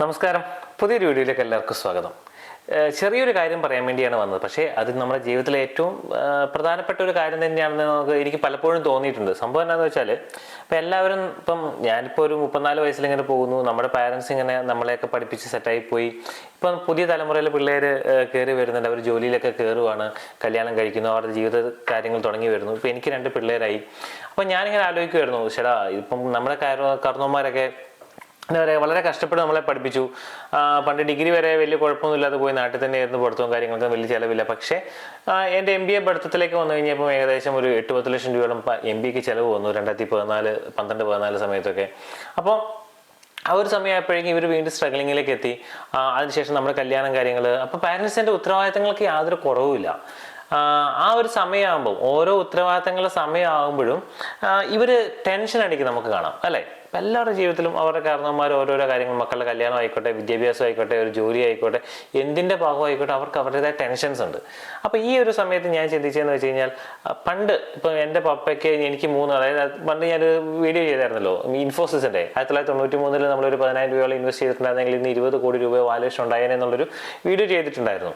നമസ്കാരം. പുതിയൊരു വീഡിയോയിലേക്ക് എല്ലാവർക്കും സ്വാഗതം. ചെറിയൊരു കാര്യം പറയാൻ വേണ്ടിയാണ് വന്നത്. പക്ഷേ അത് നമ്മുടെ ജീവിതത്തിലെ ഏറ്റവും പ്രധാനപ്പെട്ട ഒരു കാര്യം തന്നെയാണെന്ന് നമുക്ക് എനിക്ക് പലപ്പോഴും തോന്നിയിട്ടുണ്ട്. സംഭവം എന്താണെന്ന് വെച്ചാൽ ഇപ്പം എല്ലാവരും ഇപ്പം ഞാനിപ്പോൾ ഒരു മുപ്പത്തിനാല് വയസ്സിൽ ഇങ്ങനെ പോകുന്നു. നമ്മുടെ പാരൻസ് ഇങ്ങനെ നമ്മളെയൊക്കെ പഠിപ്പിച്ച് സെറ്റായി പോയി. ഇപ്പം പുതിയ തലമുറയിലെ പിള്ളേർ കയറി വരുന്നുണ്ട്. അവർ ജോലിയിലൊക്കെ കയറുവാണ് കല്യാണം കഴിക്കുന്നു. അവരുടെ ജീവിത കാര്യങ്ങൾ തുടങ്ങി വരുന്നു. ഇപ്പം എനിക്ക് രണ്ട് പിള്ളേരായി. അപ്പം ഞാനിങ്ങനെ ആലോചിക്കുമായിരുന്നു ചേട്ടാ ഇപ്പം നമ്മുടെ കാരണവന്മാരൊക്കെ എന്താ പറയുക വളരെ കഷ്ടപ്പെട്ട് നമ്മളെ പഠിപ്പിച്ചു. പണ്ട് ഡിഗ്രി വരെ വലിയ കുഴപ്പമൊന്നുമില്ലാതെ പോയി നാട്ടിൽ തന്നെ ആയിരുന്നു പഠിത്തവും കാര്യങ്ങൾക്കും വലിയ ചിലവില്ല. പക്ഷേ എന്റെ എം ബി എ പഠിത്തത്തിലേക്ക് വന്നു കഴിഞ്ഞപ്പോൾ ഏകദേശം ഒരു എട്ട് പത്ത് ലക്ഷം രൂപയോളം എം ബിക്ക് ചിലവ് വന്നു. രണ്ടായിരത്തി പതിനാല് പന്ത്രണ്ട് പതിനാല് സമയത്തൊക്കെ. അപ്പോൾ ആ ഒരു സമയമായപ്പോഴേക്കും ഇവർ വീണ്ടും സ്ട്രഗ്ലിങ്ങിലേക്ക് എത്തി. അതിനുശേഷം നമ്മുടെ കല്യാണം കാര്യങ്ങൾ അപ്പോൾ പാരൻസിന്റെ ഉത്തരവാദിത്തങ്ങൾക്ക് യാതൊരു കുറവുമില്ല. ആ, ഒരു സമയമാകുമ്പോൾ ഓരോ ഉത്തരവാദിത്തങ്ങളുടെ സമയമാകുമ്പോഴും ഇവർ ടെൻഷൻ അടിക്കും നമുക്ക് കാണാം അല്ലേ? എല്ലാവരുടെ ജീവിതത്തിലും അവരുടെ കാരണവന്മാർ ഓരോരോ കാര്യങ്ങൾ മക്കളുടെ കല്യാണം ആയിക്കോട്ടെ വിദ്യാഭ്യാസം ആയിക്കോട്ടെ ഒരു ജോലി ആയിക്കോട്ടെ എന്തിന്റെ ഭാഗമായിക്കോട്ടെ അവർക്ക് അവരുടേതായ ടെൻഷൻസ് ഉണ്ട്. അപ്പോൾ ഈ ഒരു സമയത്ത് ഞാൻ ചിന്തിച്ചതെന്ന് വെച്ച് കഴിഞ്ഞാൽ പണ്ട് ഇപ്പം എന്റെ പപ്പയ്ക്ക് എനിക്ക് മൂന്ന് അതായത് പണ്ട് ഞാനൊരു വീഡിയോ ചെയ്തായിരുന്നല്ലോ ഇൻഫോസിസിന്റെ ആയിരത്തി തൊള്ളായിരത്തി തൊണ്ണൂറ്റി മൂന്നിൽ നമ്മളൊരു പതിനായിരം രൂപയോളം ഇൻവെസ്റ്റ് ചെയ്തിട്ടുണ്ടായിരുന്നെങ്കിൽ ഇന്ന് ഇരുപത് കോടി രൂപ വാല്യൂഷൻ ഉണ്ടായേനെന്നുള്ളൊരു വീഡിയോ ചെയ്തിട്ടുണ്ടായിരുന്നു.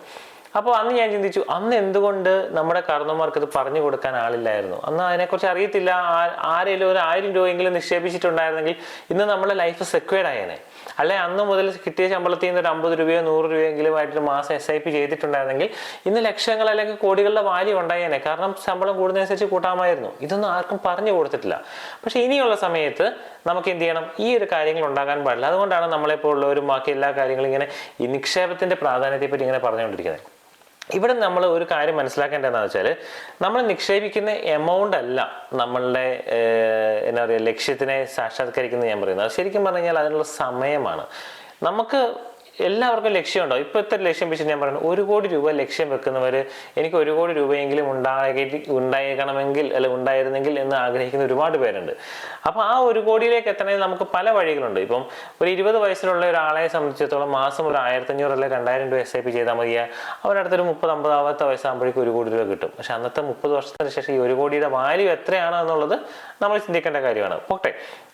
അപ്പോൾ അന്ന് ഞാൻ ചിന്തിച്ചു അന്ന് എന്തുകൊണ്ട് നമ്മുടെ കാരണവന്മാർക്ക് ഇത് പറഞ്ഞു കൊടുക്കാൻ ആളില്ലായിരുന്നു? അന്ന് അതിനെക്കുറിച്ച് അറിയത്തില്ല. ആരെങ്കിലും ഒരു ആയിരം രൂപയെങ്കിലും നിക്ഷേപിച്ചിട്ടുണ്ടായിരുന്നെങ്കിൽ ഇന്ന് നമ്മുടെ ലൈഫ് സെക്വേർഡ് ആയേനെ. അല്ലെ അന്ന് മുതൽ കിട്ടിയ ശമ്പളത്തിൽ നിന്ന് ഒരു അമ്പത് രൂപയോ നൂറ് രൂപയെങ്കിലും ആയിട്ട് മാസം എസ് ഐ പി ചെയ്തിട്ടുണ്ടായിരുന്നെങ്കിൽ ഇന്ന് ലക്ഷങ്ങൾ അല്ലെങ്കിൽ കോടികളുടെ വാല്യൂ ഉണ്ടായേനെ. കാരണം ശമ്പളം കൂടുന്നതിനനുസരിച്ച് കൂട്ടാമായിരുന്നു. ഇതൊന്നും ആർക്കും പറഞ്ഞു കൊടുത്തിട്ടില്ല. പക്ഷേ ഇനിയുള്ള സമയത്ത് നമുക്ക് എന്ത് ചെയ്യണം? ഈ ഒരു കാര്യങ്ങൾ ഉണ്ടാകാൻ പാടില്ല. അതുകൊണ്ടാണ് നമ്മളെപ്പോൾ ഉള്ളവരും ബാക്കി എല്ലാ കാര്യങ്ങളും ഇങ്ങനെ ഈ നിക്ഷേപത്തിന്റെ പ്രാധാന്യത്തെപ്പറ്റി ഇങ്ങനെ പറഞ്ഞുകൊണ്ടിരിക്കുന്നത്. ഇവിടെ നമ്മൾ ഒരു കാര്യം മനസ്സിലാക്കേണ്ടത് എന്താണെന്ന് വെച്ചാൽ നമ്മൾ നിക്ഷേപിക്കുന്ന എമൗണ്ട് അല്ല നമ്മളുടെ എന്താ പറയുക ലക്ഷ്യത്തിനെ സാക്ഷാത്കരിക്കുന്നത് ഞാൻ പറയുന്നത്. ശരിക്കും പറഞ്ഞു കഴിഞ്ഞാൽ അതിനുള്ള സമയമാണ്. നമുക്ക് എല്ലാവർക്കും ലക്ഷ്യമുണ്ടോ? ഇപ്പോഴത്തെ ലക്ഷ്യം വെച്ചിട്ട് ഞാൻ പറയുന്നത് ഒരു കോടി രൂപ ലക്ഷ്യം വെക്കുന്നവർ എനിക്ക് ഒരു കോടി രൂപയെങ്കിലും ഉണ്ടായി ഉണ്ടായിരിക്കണമെങ്കിൽ അല്ല ഉണ്ടായിരുന്നെങ്കിൽ എന്ന് ആഗ്രഹിക്കുന്ന ഒരുപാട് പേരുണ്ട്. അപ്പോൾ ആ ഒരു കോടിയിലേക്ക് എത്തണമെങ്കിൽ നമുക്ക് പല വഴികളുണ്ട്. ഇപ്പം ഒരു ഇരുപത് വയസ്സിലുള്ള ഒരാളെ സംബന്ധിച്ചിടത്തോളം മാസം ഒരു ആയിരത്തഞ്ഞൂറ് അല്ലെങ്കിൽ രണ്ടായിരം രൂപ എസ് ഐ പി ചെയ്താൽ മതിയാ. അവരടുത്തൊരു മുപ്പത് അമ്പതാമത്തെ വയസ്സാകുമ്പോഴേക്കും ഒരു കോടി രൂപ കിട്ടും. പക്ഷെ അന്നത്തെ മുപ്പത് വർഷത്തിന് ശേഷം ഈ ഒരു കോടിയുടെ വാല്യൂ എത്രയാണ് എന്നുള്ളത് നമ്മൾ ചിന്തിക്കേണ്ട കാര്യമാണ്. പോട്ടെ.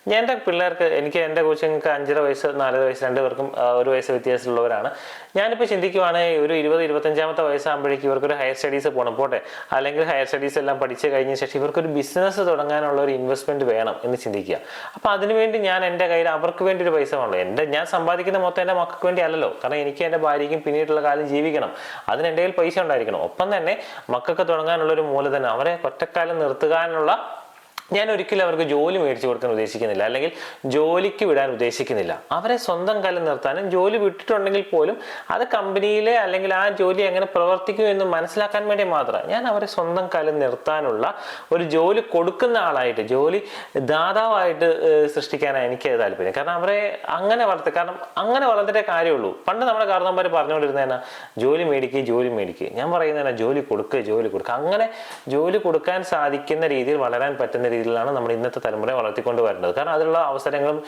ഞാൻ എന്റെ പിള്ളേർക്ക് എനിക്ക് എന്റെ കോച്ചിങ്ങൾക്ക് അഞ്ചര വയസ്സ് നാലര വയസ്സ് രണ്ട് പേർക്കും ഒരു വയസ്സ് വ്യത്യാസമുള്ളവരാണ്. ഞാനിപ്പോൾ ചിന്തിക്കുവാണെങ്കിൽ ഒരു ഇരുപത് ഇരുപത്തഞ്ചാമത്തെ വയസ്സാകുമ്പോഴേക്കും ഇവർക്കൊരു ഹയർ സ്റ്റഡീസ് പോകണം പോട്ടെ. അല്ലെങ്കിൽ ഹയർ സ്റ്റഡീസ് എല്ലാം പഠിച്ച് കഴിഞ്ഞ ശേഷം ഇവർക്കൊരു ബിസിനസ് തുടങ്ങാനുള്ള ഒരു ഇൻവെസ്റ്റ്മെന്റ് വേണം എന്ന് ചിന്തിക്കുക. അപ്പോൾ അതിനുവേണ്ടി ഞാൻ എന്റെ കയ്യിൽ അവർക്ക് വേണ്ടി ഒരു പൈസ വേണമല്ലോ. എന്റെ ഞാൻ സമ്പാദിക്കുന്ന മൊത്തം എന്റെ മക്കൾക്ക് വേണ്ടി അല്ലല്ലോ കാരണം എനിക്ക് എന്റെ ഭാര്യയ്ക്കും പിന്നീടുള്ള കാലം ജീവിക്കണം. അതിന് എന്റെ കയ്യിൽ പൈസ ഉണ്ടായിരിക്കണം. ഒപ്പം തന്നെ മക്കൾക്ക് തുടങ്ങാനുള്ള ഒരു മൂലധനം അവരെ ഒറ്റക്കാലം നിർത്തുവാനുള്ള ഞാൻ ഒരിക്കലും അവർക്ക് ജോലി മേടിച്ചു കൊടുക്കാൻ ഉദ്ദേശിക്കുന്നില്ല. അല്ലെങ്കിൽ ജോലിക്ക് വിടാൻ ഉദ്ദേശിക്കുന്നില്ല. അവരെ സ്വന്തം കാലം നിർത്താനും ജോലി വിട്ടിട്ടുണ്ടെങ്കിൽ പോലും അത് കമ്പനിയിലെ അല്ലെങ്കിൽ ആ ജോലി എങ്ങനെ പ്രവർത്തിക്കും എന്ന് മനസ്സിലാക്കാൻ വേണ്ടി മാത്രം ഞാൻ അവരെ സ്വന്തം കാലം നിർത്താനുള്ള ഒരു ജോലി കൊടുക്കുന്ന ആളായിട്ട് ജോലി ദാതാവായിട്ട് സൃഷ്ടിക്കാനാണ് എനിക്ക് താല്പര്യം. കാരണം അവരെ അങ്ങനെ വളർത്തുക കാരണം അങ്ങനെ വളർന്നിട്ടേ കാര്യമുള്ളൂ. പണ്ട് നമ്മുടെ കാരണവന്മാർ പറഞ്ഞുകൊണ്ടിരുന്നതന്നെ ജോലി മേടിക്കുക ജോലി മേടിക്കുക ഞാൻ പറയുന്നതന്നെ ജോലി കൊടുക്കുക ജോലി കൊടുക്കുക അങ്ങനെ ജോലി കൊടുക്കാൻ സാധിക്കുന്ന രീതിയിൽ വളരാൻ പറ്റുന്ന രീതിയിലാണ് നമ്മൾ ഇന്നത്തെ തലമുറയെ വളർത്തിക്കൊണ്ട് വരേണ്ടത് കാരണം അതിനുള്ള അവസരങ്ങളും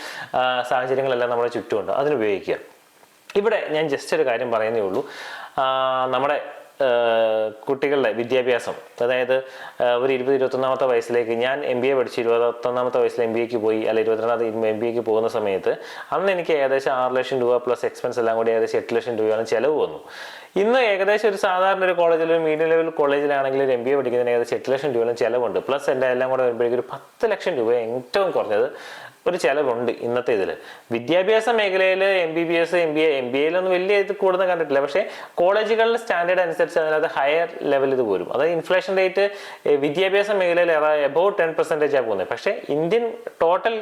സാഹചര്യങ്ങളെല്ലാം നമ്മുടെ ചുറ്റുമുണ്ട്. അതിനുപയോഗിക്കുക. ഇവിടെ ഞാൻ ജസ്റ്റ് ഒരു കാര്യം പറയുന്നേ ഉള്ളൂ. നമ്മുടെ കുട്ടികളുടെ വിദ്യാഭ്യാസം. അതായത് ഒരു ഇരുപത് ഇരുപത്തൊന്നാമത്തെ വയസ്സിലേക്ക് ഞാൻ എം ബി എ പഠിച്ചു ഇരുപത്തൊന്നാമത്തെ വയസ്സിൽ എം ബി എക്ക് പോയി അല്ല ഇരുപത്തിരണ്ടാമത്തെ എം ബി എക്ക് പോകുന്ന സമയത്ത് അന്ന് എനിക്ക് ഏകദേശം ആറ് ലക്ഷം രൂപ പ്ലസ് എക്സ്പെൻസ് എല്ലാം കൂടി ഏകദേശം എട്ട് ലക്ഷം രൂപയാണ് ചിലവ് വന്നു. ഇന്ന് ഏകദേശം ഒരു സാധാരണ ഒരു കോളേജിൽ ഒരു മീഡിയം ലെവൽ കോളേജിലാണെങ്കിൽ ഒരു എം ബി എ പഠിക്കുന്നതിന് ഏകദേശം എട്ട് ലക്ഷം രൂപയാണ് ചിലവുണ്ട്. പ്ലസ് എന്റെ എല്ലാം കൂടെ വരുമ്പോഴേക്കും ഒരു പത്ത് ലക്ഷം രൂപ ഏറ്റവും കുറഞ്ഞത് ഒരു ചിലവുണ്ട് ഇന്നത്തെ ഇതിൽ വിദ്യാഭ്യാസ മേഖലയിൽ M B B S M B A M B എയിലൊന്നും വലിയ ഇത് കൂടുതൽ കണ്ടിട്ടില്ല. പക്ഷേ കോളേജുകളുടെ സ്റ്റാൻഡേർഡ് അനുസരിച്ച് അതിനകത്ത് ഹയർ ലെവൽ ഇത് പോരും. അതായത് ഇൻഫ്ലേഷൻ റേറ്റ് വിദ്യാഭ്യാസ മേഖലയിൽ എബൌട്ട് ടെൻ പെർസെന്റേജ് ആണ് പോകുന്നത്. പക്ഷേ ഇന്ത്യൻ ടോട്ടൽ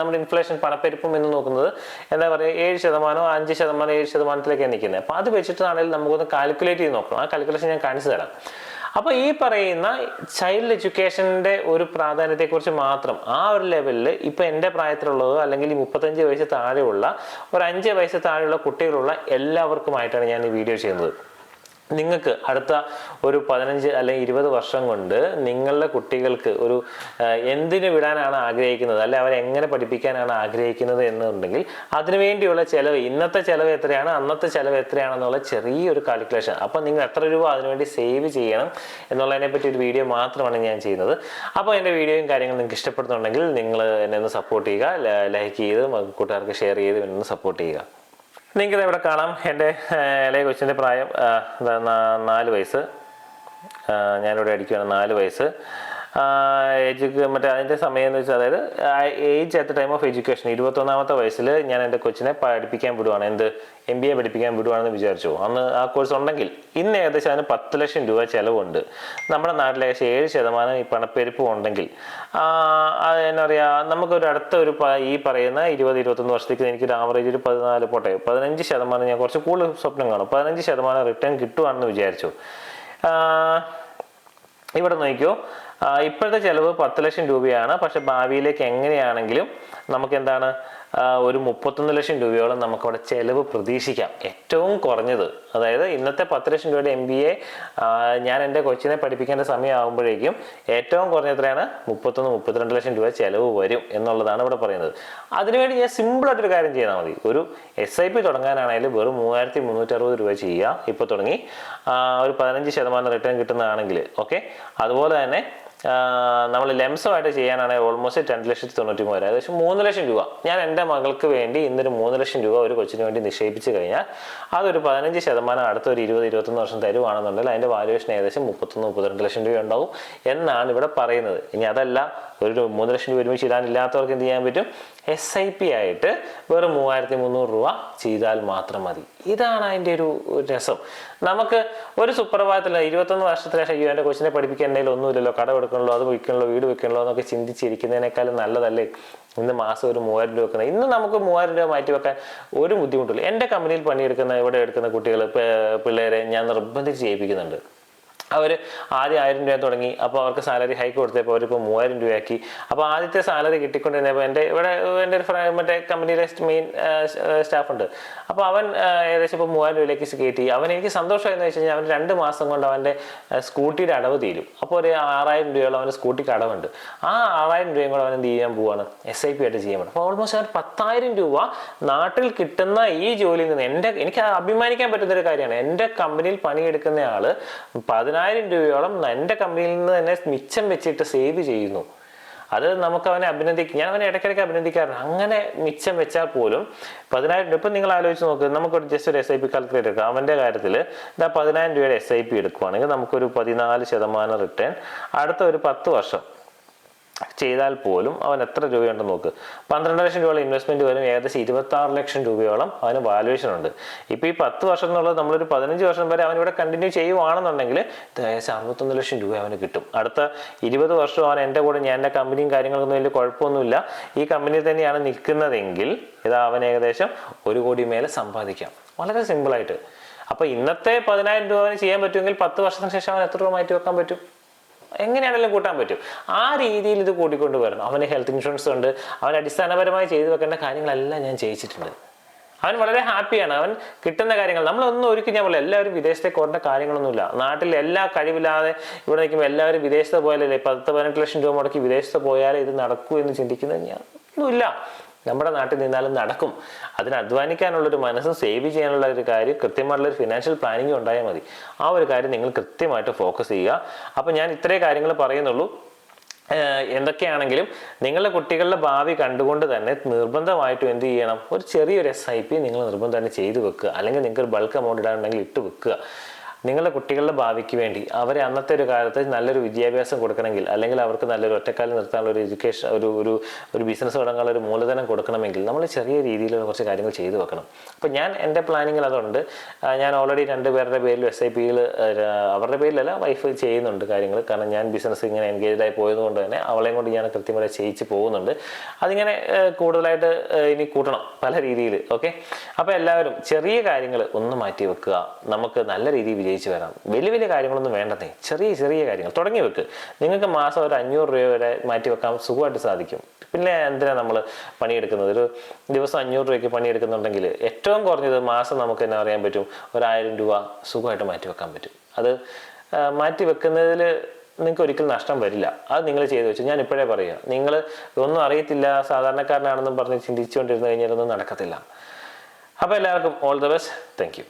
നമ്മുടെ ഇൻഫ്ലേഷൻ പണപ്പെരുപ്പം എന്ന് നോക്കുന്നത് എന്താ പറയുക ഏഴ് ശതമാനം അഞ്ച് ശതമാനം ഏഴ് ശതമാനത്തിലേക്കാണ് നിൽക്കുന്നത്. അപ്പോൾ അത് വെച്ചിട്ടാണെങ്കിൽ നമുക്കൊന്ന് കാൽക്കുലേറ്റ് ചെയ്ത് നോക്കണം. ആ കാൽക്കുലേഷൻ ഞാൻ കാണിച്ചു തരാം. അപ്പോൾ ഈ പറയുന്ന ചൈൽഡ് എഡ്യൂക്കേഷന്റെ ഒരു പ്രാധാന്യത്തെക്കുറിച്ച് മാത്രം ആ ഒരു ലെവലിൽ ഇപ്പോൾ എന്റെ പ്രായത്തിലുള്ളതോ അല്ലെങ്കിൽ മുപ്പത്തഞ്ച് വയസ്സ് താഴെയുള്ള ഒരു അഞ്ച് വയസ്സ് താഴെയുള്ള കുട്ടികളുള്ള എല്ലാവർക്കുമായിട്ടാണ് ഞാൻ ഈ വീഡിയോ ചെയ്യുന്നത്. നിങ്ങൾക്ക് അടുത്ത ഒരു പതിനഞ്ച് അല്ലെങ്കിൽ ഇരുപത് വർഷം കൊണ്ട് നിങ്ങളുടെ കുട്ടികൾക്ക് ഒരു എന്തിനു വിടാനാണ് ആഗ്രഹിക്കുന്നത്? അല്ലെ അവരെ എങ്ങനെ പഠിപ്പിക്കാനാണ് ആഗ്രഹിക്കുന്നത് എന്നുണ്ടെങ്കിൽ അതിനുവേണ്ടിയുള്ള ചിലവ് ഇന്നത്തെ ചിലവ് എത്രയാണ് അന്നത്തെ ചെലവ് എത്രയാണെന്നുള്ള ചെറിയൊരു കാൽക്കുലേഷൻ അപ്പം നിങ്ങൾ എത്ര രൂപ അതിനുവേണ്ടി സേവ് ചെയ്യണം എന്നുള്ളതിനെ പറ്റി ഒരു വീഡിയോ മാത്രമാണ് ഞാൻ ചെയ്യുന്നത്. അപ്പോൾ എന്റെ വീഡിയോയും കാര്യങ്ങളും നിങ്ങൾക്ക് ഇഷ്ടപ്പെടുന്നുണ്ടെങ്കിൽ നിങ്ങൾ എന്നെ ഒന്ന് സപ്പോർട്ട് ചെയ്യുക ലൈക്ക് ചെയ്ത് കൂട്ടുകാർക്ക് ഷെയർ ചെയ്ത് എന്നെ സപ്പോർട്ട് ചെയ്യുക. നിങ്ങൾക്ക് ഇവിടെ കാണാം. എന്റെ ഇളയ കൊച്ചിന്റെ പ്രായം നാല് വയസ്സ്. ഞാനിവിടെ അടിക്കുകയാണ് നാല് വയസ്സ്. എഡ്യൂക്കേ മറ്റേ അതിന്റെ സമയം എന്ന് വെച്ചാൽ അതായത് age at time of education ഇരുപത്തൊന്നാമത്തെ വയസ്സിൽ ഞാൻ എന്റെ കൊച്ചിനെ പഠിപ്പിക്കാൻ വിടുവാണ് എന്ത് എം ബി എ പഠിപ്പിക്കാൻ വിടുവാണെന്ന് വിചാരിച്ചു. അന്ന് ആ കോഴ്സ് ഉണ്ടെങ്കിൽ ഇന്ന് ഏകദേശം അതിന് പത്ത് ലക്ഷം രൂപ ചിലവുണ്ട്. നമ്മുടെ നാട്ടിൽ ഏകദേശം ഏഴ് ശതമാനം ഈ പണപ്പെരുപ്പം ഉണ്ടെങ്കിൽ എന്നാ പറയുക നമുക്കൊരു അടുത്ത ഒരു ഈ പറയുന്ന ഇരുപത് ഇരുപത്തൊന്ന് വർഷത്തേക്ക് എനിക്കൊരു ആവറേജ് ഒരു പതിനാല് പോട്ടെ പതിനഞ്ച് ശതമാനം ഞാൻ കുറച്ച് കൂടുതൽ സ്വപ്നം കാണും. പതിനഞ്ച് ശതമാനം റിട്ടേൺ കിട്ടുവാണെന്ന് വിചാരിച്ചു. ഇവിടെ നോക്കിയോ ഇപ്പോഴത്തെ ചിലവ് പത്ത് ലക്ഷം രൂപയാണ്. പക്ഷെ ഭാവിയിലേക്ക് എങ്ങനെയാണെങ്കിലും നമുക്ക് എന്താണ് ഒരു മുപ്പത്തൊന്ന് ലക്ഷം രൂപയോളം നമുക്കവിടെ ചിലവ് പ്രതീക്ഷിക്കാം. ഏറ്റവും കുറഞ്ഞത്. അതായത് ഇന്നത്തെ പത്ത് ലക്ഷം രൂപയുടെ എം ബി എ ഞാൻ എന്റെ കൊച്ചിനെ പഠിപ്പിക്കേണ്ട സമയമാകുമ്പോഴേക്കും ഏറ്റവും കുറഞ്ഞ എത്രയാണ്? മുപ്പത്തൊന്ന് മുപ്പത്തിരണ്ട് ലക്ഷം രൂപ ചിലവ് വരും എന്നുള്ളതാണ് ഇവിടെ പറയുന്നത്. അതിനുവേണ്ടി ഞാൻ സിമ്പിളായിട്ടൊരു കാര്യം ചെയ്താൽ മതി. ഒരു എസ് ഐ പി തുടങ്ങാനാണെങ്കിൽ വെറും മൂവായിരത്തി മുന്നൂറ്റി അറുപത് രൂപ ചെയ്യുക. ഇപ്പോൾ തുടങ്ങി ഒരു പതിനഞ്ച് ശതമാനം റിട്ടേൺ കിട്ടുന്നതാണെങ്കിൽ ഓക്കെ? അതുപോലെ തന്നെ നമ്മൾ ലെംസമായിട്ട് ചെയ്യാനാണെങ്കിൽ ഓൾമോസ്റ്റ് രണ്ട് ലക്ഷത്തി തൊണ്ണൂറ്റി മൂവായിരം ഏകദേശം മൂന്ന് ലക്ഷം രൂപ. ഞാൻ എന്റെ മകൾക്ക് വേണ്ടി ഇന്നൊരു മൂന്ന് ലക്ഷം രൂപ ഒരു കൊച്ചിന് വേണ്ടി നിക്ഷേപിച്ച് കഴിഞ്ഞാൽ അതൊരു പതിനഞ്ച് ശതമാനം അടുത്ത ഒരു ഇരുപത് ഇരുപത്തൊന്ന് വർഷം തരുവാണെന്നുണ്ടെങ്കിൽ അതിന്റെ വാല്യുവേഷൻ ഏകദേശം മുപ്പത്തൊന്ന് മുപ്പത്തിരണ്ട് ലക്ഷം രൂപ ഉണ്ടാവും എന്നാണ് ഇവിടെ പറയുന്നത്. ഇനി അതല്ല ഒരു മൂന്ന് ലക്ഷം രൂപ ഒരുമിച്ച് ഇടാനില്ലാത്തവർക്ക് എന്ത് ചെയ്യാൻ പറ്റും? എസ് ഐ പി ആയിട്ട് വെറും മൂവായിരത്തി മുന്നൂറ് രൂപ ചെയ്താൽ മാത്രം മതി. ഇതാണ് അതിന്റെ ഒരു രസം. നമുക്ക് ഒരു സുപ്രഭാതത്തിൽ ഇരുപത്തൊന്ന് വർഷത്തിന് ശേഷം അയ്യോ എന്റെ കൊച്ചിനെ പഠിപ്പിക്കാൻ എന്തെങ്കിലും ഒന്നുമില്ലല്ലോ കട എടുക്കണല്ലോ അത് വിൽക്കണല്ലോ വീട് വെക്കണല്ലോ എന്നൊക്കെ ചിന്തിച്ചിരിക്കുന്നതിനേക്കാളും നല്ലതല്ലേ? ഇന്ന് മാസം ഒരു മൂവായിരം രൂപ വെക്കുന്നത് ഇന്ന് നമുക്ക് മൂവായിരം രൂപ മാറ്റി വെക്കാൻ ഒരു ബുദ്ധിമുട്ടില്ല. എന്റെ കമ്പനിയിൽ പണിയെടുക്കുന്ന ഇവിടെ എടുക്കുന്ന കുട്ടികൾ പിള്ളേരെ ഞാൻ നിർബന്ധിച്ച് ചെയ്യിപ്പിക്കുന്നുണ്ട്. അവർ ആദ്യം ആയിരം രൂപ തുടങ്ങി. അപ്പോൾ അവർക്ക് സാലറി ഹൈക്ക് കൊടുത്തപ്പോൾ അവരിപ്പോൾ മൂവായിരം രൂപയാക്കി. അപ്പോൾ ആദ്യത്തെ സാലറി കിട്ടിക്കൊണ്ടിരുന്നപ്പോൾ എന്റെ ഇവിടെ എന്റെ ഒരു മറ്റേ കമ്പനിയിലെ മെയിൻ സ്റ്റാഫുണ്ട് അപ്പോൾ അവൻ ഏകദേശം ഇപ്പോൾ മൂവായിരം രൂപയിലേക്ക് കയറ്റി. അവൻ എനിക്ക് സന്തോഷമായെന്ന് വെച്ച് കഴിഞ്ഞാൽ അവൻ രണ്ട് മാസം കൊണ്ട് അവന്റെ സ്കൂട്ടിയുടെ അടവ് തീരും. അപ്പോൾ ഒരു ആറായിരം രൂപയോളം അവന്റെ സ്കൂട്ടിക്ക് അടവുണ്ട്. ആ ആറായിരം രൂപയും കൂടെ അവൻ എന്ത് ചെയ്യാൻ പോവാണ്? എസ് ഐ പി ആയിട്ട് ചെയ്യാൻ അപ്പോൾ ഓൾമോസ്റ്റ് അവർ പത്തായിരം രൂപ നാട്ടിൽ കിട്ടുന്ന ഈ ജോലിയിൽ നിന്ന് എന്റെ എനിക്ക് അഭിമാനിക്കാൻ പറ്റുന്ന ഒരു കാര്യമാണ്. എന്റെ കമ്പനിയിൽ പണിയെടുക്കുന്ന ആൾ പതിനായിരം രൂപയോളം എന്റെ കമ്പനിയിൽ നിന്ന് തന്നെ മിച്ചം വെച്ചിട്ട് സേവ് ചെയ്യുന്നു. അത് നമുക്ക് അവനെ അഭിനന്ദിക്കും ഞാൻ അവനെ ഇടയ്ക്കിടയ്ക്ക് അഭിനന്ദിക്കാറുണ്ട്. അങ്ങനെ മിച്ചം വെച്ചാൽ പോലും പതിനായിരം രൂപ ഇപ്പം നിങ്ങൾ ആലോചിച്ച് നോക്ക് നമുക്കൊരു ജസ്റ്റ് ഒരു എസ് ഐ പി കാൽക്കുലേറ്റ് എടുക്കാം. അവന്റെ കാര്യത്തിൽ ഇതാ പതിനായിരം രൂപയുടെ എസ് ഐ പി എടുക്കുവാണെങ്കിൽ നമുക്കൊരു പതിനാല് ശതമാനം റിട്ടേൺ അടുത്ത ഒരു പത്ത് വർഷം. ചെയ്താൽ പോലും അവൻ എത്ര രൂപയുണ്ടെന്ന് നോക്ക്. പന്ത്രണ്ട് ലക്ഷം രൂപയുള്ള ഇൻവെസ്റ്റ്മെന്റ് വരും. ഏകദേശം ഇരുപത്തി ആറ് ലക്ഷം രൂപയോളം അവന് വാലുവേഷൻ ഉണ്ട്. ഇപ്പൊ ഈ പത്ത് വർഷം എന്നുള്ളത് നമ്മളൊരു പതിനഞ്ച് വർഷം വരെ അവൻ ഇവിടെ കണ്ടിന്യൂ ചെയ്യുവാണെന്നുണ്ടെങ്കിൽ ഏകദേശം അറുപത്തൊന്ന് ലക്ഷം രൂപ അവന് കിട്ടും. അടുത്ത ഇരുപത് വർഷം അവൻ എന്റെ കൂടെ ഞാൻ എന്റെ കമ്പനിയും കാര്യങ്ങളൊന്നും വലിയ കുഴപ്പമൊന്നുമില്ല. ഈ കമ്പനി തന്നെയാണ് നിൽക്കുന്നതെങ്കിൽ ഇതാ അവൻ ഏകദേശം ഒരു കോടി മേലെ സമ്പാദിക്കാം. വളരെ സിമ്പിളായിട്ട് അപ്പൊ ഇന്നത്തെ പതിനായിരം രൂപ അവന് ചെയ്യാൻ പറ്റുമെങ്കിൽ പത്ത് വർഷത്തിന് ശേഷം അവൻ എത്ര രൂപ മാറ്റി വെക്കാൻ പറ്റും? എങ്ങനെയാണെങ്കിലും കൂട്ടാൻ പറ്റും. ആ രീതിയിൽ ഇത് കൂട്ടിക്കൊണ്ട് വരണം. അവന് ഹെൽത്ത് ഇൻഷുറൻസ് ഉണ്ട്. അവൻ അടിസ്ഥാനപരമായി ചെയ്തു വെക്കേണ്ട കാര്യങ്ങളെല്ലാം ഞാൻ ചെയ്യിച്ചിട്ടുണ്ട്. അവൻ വളരെ ഹാപ്പിയാണ് അവൻ കിട്ടുന്ന കാര്യങ്ങൾ നമ്മളൊന്നും ഒരുക്കി ഞാൻ പറയാം എല്ലാവരും വിദേശത്തേക്ക് ഓടേണ്ട കാര്യങ്ങളൊന്നുമില്ല. നാട്ടിൽ എല്ലാ കഴിവില്ലാതെ ഇവിടെ നിൽക്കുമ്പോൾ എല്ലാവരും വിദേശത്ത് പോയാലേ പത്ത് പതിനെട്ട് ലക്ഷം രൂപ മുടക്കി വിദേശത്ത് പോയാലേ ഇത് നടക്കൂ എന്ന് ചിന്തിക്കുന്നത് ഞാൻ ഒന്നുമില്ല. നമ്മുടെ നാട്ടിൽ നിന്നാലും നടക്കും. അതിന് അധ്വാനിക്കാനുള്ളൊരു മനസ്സും സേവ് ചെയ്യാനുള്ള ഒരു കാര്യം കൃത്യമായിട്ടുള്ള ഒരു ഫിനാൻഷ്യൽ പ്ലാനിങ് ഉണ്ടായാൽ മതി. ആ ഒരു കാര്യം നിങ്ങൾ കൃത്യമായിട്ട് ഫോക്കസ് ചെയ്യുക. അപ്പോൾ ഞാൻ ഇത്രേ കാര്യങ്ങൾ പറയുന്നുള്ളൂ. എന്തൊക്കെയാണെങ്കിലും നിങ്ങളുടെ കുട്ടികളുടെ ഭാവി കണ്ടുകൊണ്ട് തന്നെ നിർബന്ധമായിട്ടും എന്ത് ചെയ്യണം? ഒരു ചെറിയൊരു എസ് ഐ പി നിങ്ങൾ നിർബന്ധമായിട്ട് ചെയ്തു വെക്കുക. അല്ലെങ്കിൽ നിങ്ങൾക്ക് ഒരു ബൾക്ക് എമൗണ്ട് ഇടാനുണ്ടെങ്കിൽ ഇട്ട് വെക്കുക. നിങ്ങളുടെ കുട്ടികളുടെ ഭാവിക്ക് വേണ്ടി അവരെ അന്നത്തെ ഒരു കാലത്ത് നല്ലൊരു വിദ്യാഭ്യാസം കൊടുക്കണമെങ്കിൽ അല്ലെങ്കിൽ അവർക്ക് നല്ലൊരു ഒറ്റക്കാലം നിർത്താനുള്ള ഒരു എഡ്യൂക്കേഷൻ ഒരു ഒരു ഒരു ബിസിനസ് തുടങ്ങാനുള്ള ഒരു മൂലധനം കൊടുക്കണമെങ്കിൽ നമ്മൾ ചെറിയ രീതിയിൽ കുറച്ച് കാര്യങ്ങൾ ചെയ്തു വെക്കണം. അപ്പോൾ ഞാൻ എന്റെ പ്ലാനിങ്ങിൽ അതുണ്ട്. ഞാൻ ഓൾറെഡി രണ്ട് പേരുടെ പേരിൽ എസ് ഐ പിയിൽ അവരുടെ പേരിലല്ല വൈഫ് ചെയ്യുന്നുണ്ട് കാര്യങ്ങൾ. കാരണം ഞാൻ ബിസിനസ് ഇങ്ങനെ എൻഗേജ്ഡ് ആയി പോയതുകൊണ്ട് തന്നെ അവളെയും കൊണ്ട് ഞാൻ കൃത്യമായി ചെയ്യിച്ച് പോകുന്നുണ്ട്. അതിങ്ങനെ കൂടുതലായിട്ട് ഇനി കൂട്ടണം പല രീതിയിൽ ഓക്കെ അപ്പോൾ എല്ലാവരും ചെറിയ കാര്യങ്ങൾ ഒന്ന് മാറ്റി വെക്കുക. നമുക്ക് നല്ല രീതിയിൽ വിജയിച്ച് വരാം. വലിയ വലിയ കാര്യങ്ങളൊന്നും വേണ്ടതേ ചെറിയ ചെറിയ കാര്യങ്ങൾ. തുടങ്ങി വെക്ക്. നിങ്ങൾക്ക് മാസം ഒരു അഞ്ഞൂറ് രൂപ വരെ മാറ്റി വെക്കാൻ സുഖമായിട്ട് സാധിക്കും. പിന്നെ എന്തിനാണ് നമ്മൾ പണിയെടുക്കുന്നത്? ഒരു ദിവസം അഞ്ഞൂറ് രൂപയ്ക്ക് പണിയെടുക്കുന്നുണ്ടെങ്കിൽ ഏറ്റവും കുറഞ്ഞത് മാസം നമുക്ക് എന്നാ പറയാൻ പറ്റും? ഒരായിരം രൂപ സുഖമായിട്ട് മാറ്റി വെക്കാൻ പറ്റും. അത് മാറ്റി വെക്കുന്നതിൽ നിങ്ങൾക്ക് ഒരിക്കലും നഷ്ടം വരില്ല. അത് നിങ്ങൾ ചെയ്തു വെച്ചു ഞാൻ ഇപ്പോഴേ പറയുക നിങ്ങൾ ഒന്നും അറിയത്തില്ല. സാധാരണക്കാരനാണെന്നും പറഞ്ഞ് ചിന്തിച്ചുകൊണ്ടിരുന്നു കഴിഞ്ഞാൽ ഒന്നും നടക്കത്തില്ല. അപ്പോൾ എല്ലാവർക്കും ഓൾ ദ ബെസ്റ്റ് താങ്ക്